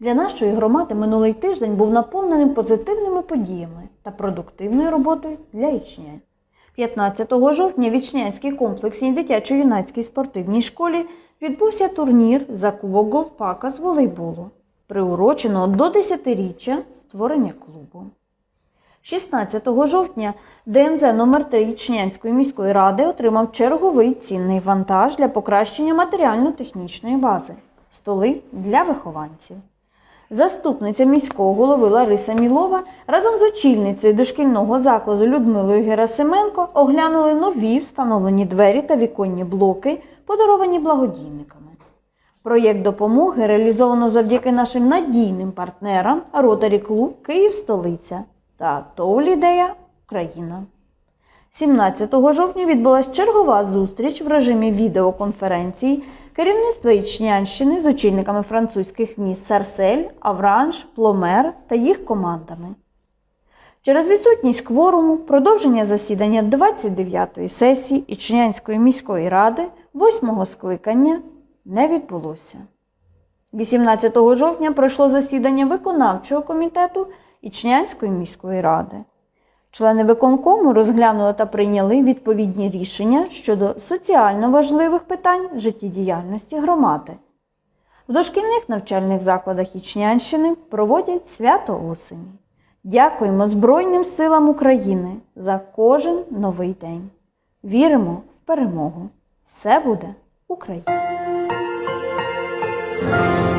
Для нашої громади минулий тиждень був наповненим позитивними подіями та продуктивною роботою для ічнянь. 15 жовтня в Ічнянській комплексній дитячо-юнацькій спортивній школі відбувся турнір за Кубок Голпака з волейболу, приуроченого до 10-річчя створення клубу. 16 жовтня ДНЗ номер 3 Ічнянської міської ради отримав черговий цінний вантаж для покращення матеріально-технічної бази столи для вихованців. Заступниця міського голови Лариса Мілова разом з очільницею дошкільного закладу Людмилою Герасименко оглянули нові встановлені двері та віконні блоки, подаровані благодійниками. Проєкт допомоги реалізовано завдяки нашим надійним партнерам Ротарі Клуб Київ Столиця та ТОВ «Лідея Україна. 17 жовтня відбулася чергова зустріч в режимі відеоконференції керівництва Ічнянщини з очільниками французьких міст Сарсель, Авранж, Пломер та їх командами. Через відсутність кворуму продовження засідання 29-ї сесії Ічнянської міської ради 8-го скликання не відбулося. 18 жовтня пройшло засідання виконавчого комітету Ічнянської міської ради. Члени виконкому розглянули та прийняли відповідні рішення щодо соціально важливих питань життєдіяльності громади. В дошкільних навчальних закладах Ічнянщини проводять свято осені. Дякуємо Збройним силам України за кожен новий день. Віримо в перемогу. Все буде Україна! Thank you.